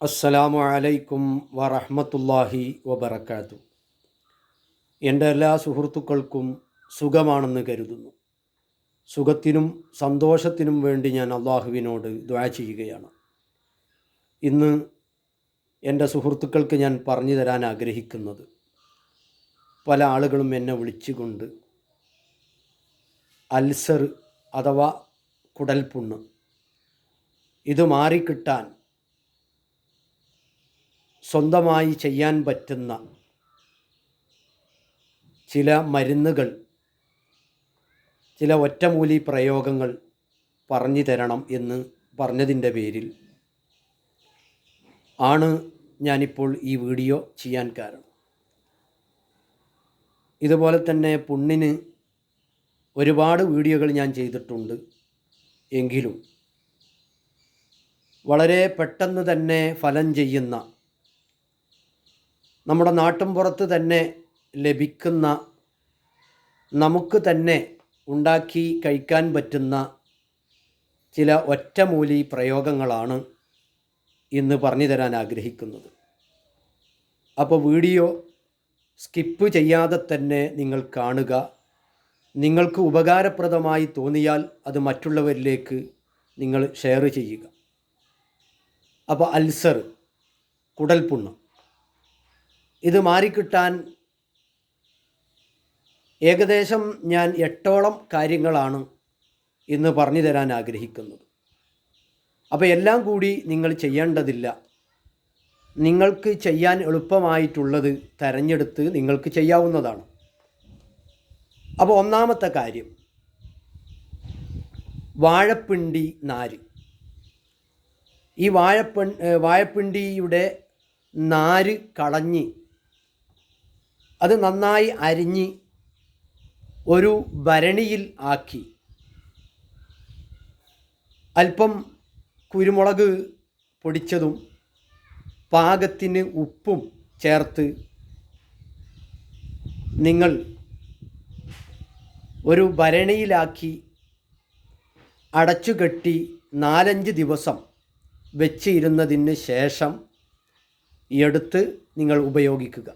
അസ്സലാമു അലൈക്കും വറഹമത്തല്ലാഹി വബർക്കാത്തു എന്റെ എല്ലാ സുഹൃത്തുക്കൾക്കും സുഖമാണെന്ന് കരുതുന്നു. സുഖത്തിനും സന്തോഷത്തിനും വേണ്ടി ഞാൻ അള്ളാഹുവിനോട് ദ്വാ ചെയ്യുകയാണ്. ഇന്ന് എന്റെ സുഹൃത്തുക്കൾക്ക് ഞാൻ പറഞ്ഞു തരാൻ ആഗ്രഹിക്കുന്നത് പല ആളുകളും എന്നെ വിളിച്ചുകൊണ്ട് അൽസർ അഥവാ കുടൽപുണ്ണ് ഇത് മാറിക്കിട്ടാൻ സ്വന്തമായി ചെയ്യാൻ പറ്റുന്ന ചില മരുന്നുകൾ ചില ഒറ്റമൂലി പ്രയോഗങ്ങൾ പറഞ്ഞു തരണം എന്ന് പറഞ്ഞതിന്റെ പേരിൽ ആണ് ഞാനിപ്പോൾ ഈ വീഡിയോ ചെയ്യാൻ കാരണം. ഇതുപോലെ തന്നെ പുണ്ണിന് ഒരുപാട് വീഡിയോകൾ ഞാൻ ചെയ്തിട്ടുണ്ട് എങ്കിലും വളരെ പെട്ടെന്ന് തന്നെ ഫലം ചെയ്യുന്ന നമ്മുടെ നാട്ടിൻപുറത്ത് തന്നെ ലഭിക്കുന്ന നമുക്ക് തന്നെ ഉണ്ടാക്കി കഴിക്കാൻ പറ്റുന്ന ചില ഒറ്റമൂലി പ്രയോഗങ്ങളാണ് ഇന്ന് പറഞ്ഞു തരാൻ ആഗ്രഹിക്കുന്നത്. അപ്പോൾ വീഡിയോ സ്കിപ്പ് ചെയ്യാതെ തന്നെ നിങ്ങൾ കാണുക. നിങ്ങൾക്ക് ഉപകാരപ്രദമായി തോന്നിയാൽ അത് മറ്റുള്ളവരിലേക്ക് നിങ്ങൾ ഷെയർ ചെയ്യുക. അപ്പോൾ അൽസർ കുടൽപുണ്ണ്. ഇത് മാറിക്കിട്ടാൻ ഏകദേശം ഞാൻ എട്ടോളം കാര്യങ്ങളാണ് ഇന്ന് പറഞ്ഞു തരാൻ ആഗ്രഹിക്കുന്നത്. അപ്പോൾ എല്ലാം കൂടി നിങ്ങൾ ചെയ്യേണ്ടതില്ല. നിങ്ങൾക്ക് ചെയ്യാൻ എളുപ്പമായിട്ടുള്ളത് തിരഞ്ഞെടുത്ത് നിങ്ങൾക്ക് ചെയ്യാവുന്നതാണ്. അപ്പോൾ ഒന്നാമത്തെ കാര്യം വാഴപ്പിണ്ടി നാര്. ഈ വാഴപ്പി വാഴപ്പിണ്ടിയുടെ നാര് കളഞ്ഞ് അത് നന്നായി അരിഞ്ഞ് ഒരു ഭരണിയിൽ ആക്കി. അല്പം കുരുമുളക് പൊടിച്ചതും പാകത്തിന് ഉപ്പും ചേർത്ത് നിങ്ങൾ ഒരു ഭരണിയിലാക്കി അടച്ചുകെട്ടി നാലഞ്ച് ദിവസം വെച്ചിരുന്നതിന് ശേഷം എടുത്ത് നിങ്ങൾ ഉപയോഗിക്കുക.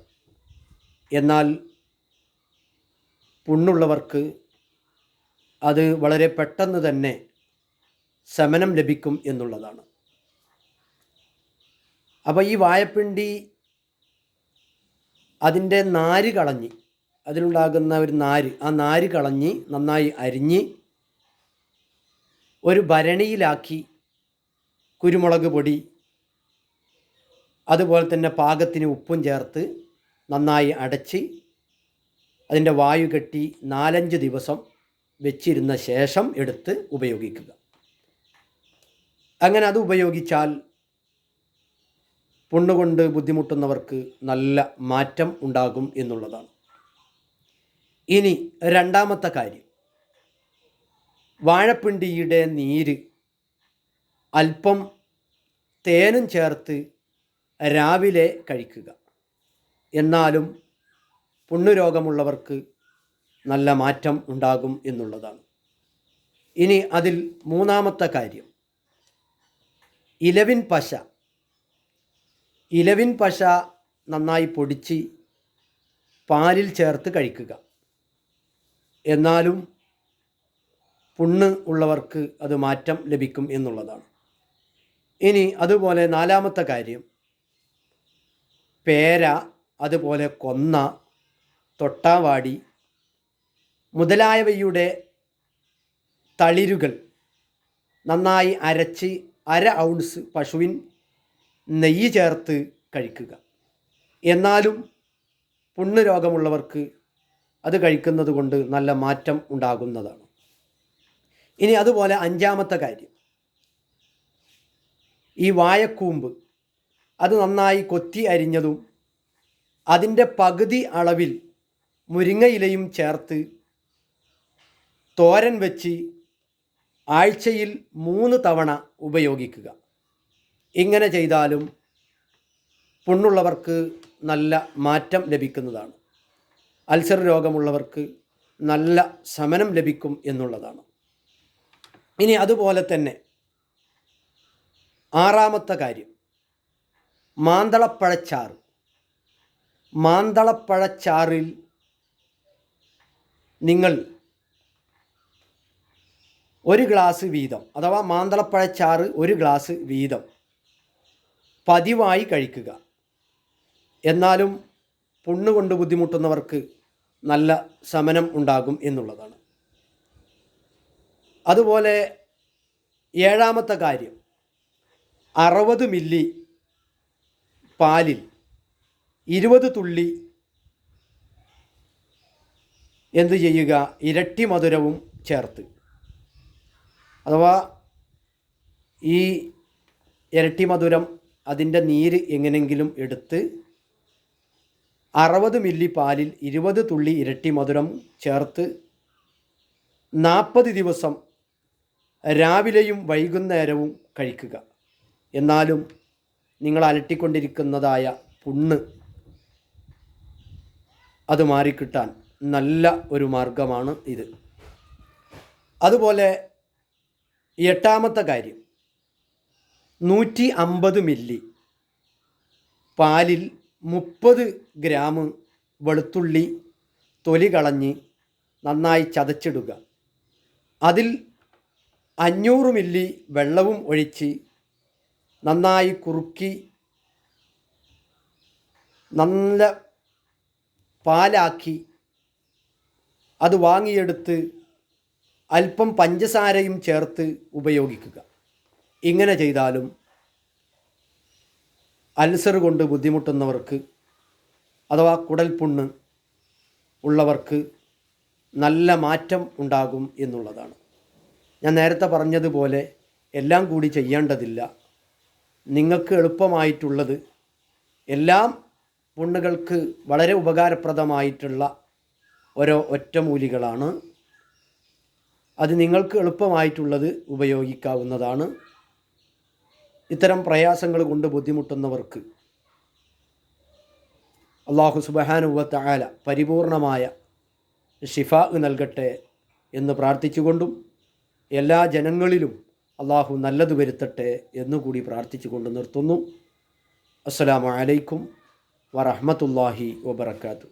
എന്നാൽ പുണ്ണുള്ളവർക്ക് അത് വളരെ പെട്ടെന്ന് തന്നെ ശമനം ലഭിക്കും എന്നുള്ളതാണ്. അപ്പോൾ ഈ വായപ്പിണ്ടി അതിന്റെ നാര് കളഞ്ഞ് അതിലുണ്ടാകുന്ന ഒരു നാര് ആ നാര് കളഞ്ഞ് നന്നായി അരിഞ്ഞ് ഒരു ഭരണിയിലാക്കി കുരുമുളക് പൊടി അതുപോലെ തന്നെ പാകത്തിന് ഉപ്പും ചേർത്ത് നന്നായി അടച്ച് അതിന്റെ വായു കെട്ടി നാലഞ്ച് ദിവസം വെച്ചിരുന്ന ശേഷം എടുത്ത് ഉപയോഗിക്കുക. അങ്ങനെ അത് ഉപയോഗിച്ചാൽ പുണ്ണുകൊണ്ട് ബുദ്ധിമുട്ടുന്നവർക്ക് നല്ല മാറ്റം ഉണ്ടാകും എന്നുള്ളതാണ്. ഇനി രണ്ടാമത്തെ കാര്യം. വാഴപ്പിണ്ടിയുടെ നീര് അല്പം തേനും ചേർത്ത് രാവിലെ കഴിക്കുക. എന്നാലും പുണ്ണുരോഗമുള്ളവർക്ക് നല്ല മാറ്റം ഉണ്ടാകും എന്നുള്ളതാണ്. ഇനി അതിൽ മൂന്നാമത്തെ കാര്യം. ഇലവിൻ പശ. ഇലവിൻ പശ നന്നായി പൊടിച്ച് പാലിൽ ചേർത്ത് കഴിക്കുക. എന്നാലും പുണ്ണ് ഉള്ളവർക്ക് അത് മാറ്റം ലഭിക്കും എന്നുള്ളതാണ്. ഇനി അതുപോലെ നാലാമത്തെ കാര്യം. പേര അതുപോലെ കൊന്ന തൊട്ടാവാടി മുതലായവയുടെ തളിരുകൾ നന്നായി അരച്ച് അര ഔൺസ് പശുവിൻ നെയ്യ് ചേർത്ത് കഴിക്കുക. എന്നാലും പുണ്ണ് രോഗമുള്ളവർക്ക് അത് കഴിക്കുന്നത് കൊണ്ട് നല്ല മാറ്റം ഉണ്ടാകുന്നതാണ്. ഇനി അതുപോലെ അഞ്ചാമത്തെ കാര്യം. ഈ വായക്കൂമ്പ് അത് നന്നായി കൊത്തി അരിഞ്ഞതും അതിന്റെ പകുതി അളവിൽ മുരിങ്ങയിലയും ചേർത്ത് തോരൻ വെച്ച് ആഴ്ചയിൽ മൂന്ന് തവണ ഉപയോഗിക്കുക. ഇങ്ങനെ ചെയ്താലും പുണ്ണുള്ളവർക്ക് നല്ല മാറ്റം ലഭിക്കുന്നതാണ്. അൾസർ രോഗമുള്ളവർക്ക് നല്ല ശമനം ലഭിക്കും എന്നുള്ളതാണ്. ഇനി അതുപോലെ തന്നെ ആറാമത്തെ കാര്യം മാന്തളപ്പഴച്ചാറ്. മാന്തളപ്പഴച്ചാറിൽ നിങ്ങൾ ഒരു ഗ്ലാസ് വീതം അഥവാ മാന്തളപ്പഴച്ചാറ് ഒരു ഗ്ലാസ് വീതം പതിവായി കഴിക്കുക. എന്നാലും പുണ്ണുകൊണ്ട് ബുദ്ധിമുട്ടുന്നവർക്ക് നല്ല ശമനം ഉണ്ടാകും എന്നുള്ളതാണ്. അതുപോലെ ഏഴാമത്തെ കാര്യം അറുപത് മില്ലി പാലിൽ ഇരുപത് തുള്ളി എന്തു ചെയ്യുക? ഇരട്ടി മധുരവും ചേർത്ത്. അഥവാ ഈ ഇരട്ടി മധുരം അതിന്റെ നീര് എങ്ങനെങ്കിലും എടുത്ത് അറുപത് മില്ലി പാലിൽ ഇരുപത് തുള്ളി ഇരട്ടി മധുരം ചേർത്ത് നാൽപ്പത് ദിവസം രാവിലെയും വൈകുന്നേരവും കഴിക്കുക. എന്നാലും നിങ്ങൾ അലട്ടിക്കൊണ്ടിരിക്കുന്നതായ പുണ്ണ് അത് മാറിക്കിട്ടാൻ നല്ല ഒരു മാർഗമാണ് ഇത്. അതുപോലെ എട്ടാമത്തെ കാര്യം നൂറ്റി അമ്പത് മില്ലി പാലിൽ മുപ്പത് ഗ്രാം വെളുത്തുള്ളി തൊലി കളഞ്ഞ് നന്നായി ചതച്ചിടുക. അതിൽ അഞ്ഞൂറ് മില്ലി വെള്ളവും ഒഴിച്ച് നന്നായി കുറുക്കി നല്ല പാലാക്കി. അത് വാങ്ങിയെടുത്ത് അല്പം പഞ്ചസാരയും ചേർത്ത് ഉപയോഗിക്കുക. ഇങ്ങനെ ചെയ്താലും അൾസർ കൊണ്ട് ബുദ്ധിമുട്ടുന്നവർക്ക് അഥവാ കുടൽപുണ്ണ് ഉള്ളവർക്ക് നല്ല മാറ്റം ഉണ്ടാകും എന്നുള്ളതാണ്. ഞാൻ നേരത്തെ പറഞ്ഞതുപോലെ എല്ലാം കൂടി ചെയ്യേണ്ടതില്ല. നിങ്ങൾക്ക് എളുപ്പമായിട്ടുള്ളത് എല്ലാം പുണ്ണുകൾക്ക് വളരെ ഉപകാരപ്രദമായിട്ടുള്ള ഓരോ ഒറ്റമൂലികളാണ്. അത് നിങ്ങൾക്ക് എളുപ്പമായിട്ടുള്ളത് ഉപയോഗിക്കാവുന്നതാണ്. ഇത്തരം പ്രയാസങ്ങൾ കൊണ്ട് ബുദ്ധിമുട്ടുന്നവർക്ക് അള്ളാഹു സുബഹാനുവത്ത ആല പരിപൂർണമായ ഷിഫ നൽകട്ടെ എന്ന് പ്രാർത്ഥിച്ചുകൊണ്ടും എല്ലാ ജനങ്ങളിലും അള്ളാഹു നല്ലത് വരുത്തട്ടെ എന്നുകൂടി പ്രാർത്ഥിച്ചുകൊണ്ട് നിർത്തുന്നു. അസ്സലാമു അലൈക്കും വറഹമത്തല്ലാഹി വബർക്കാത്തു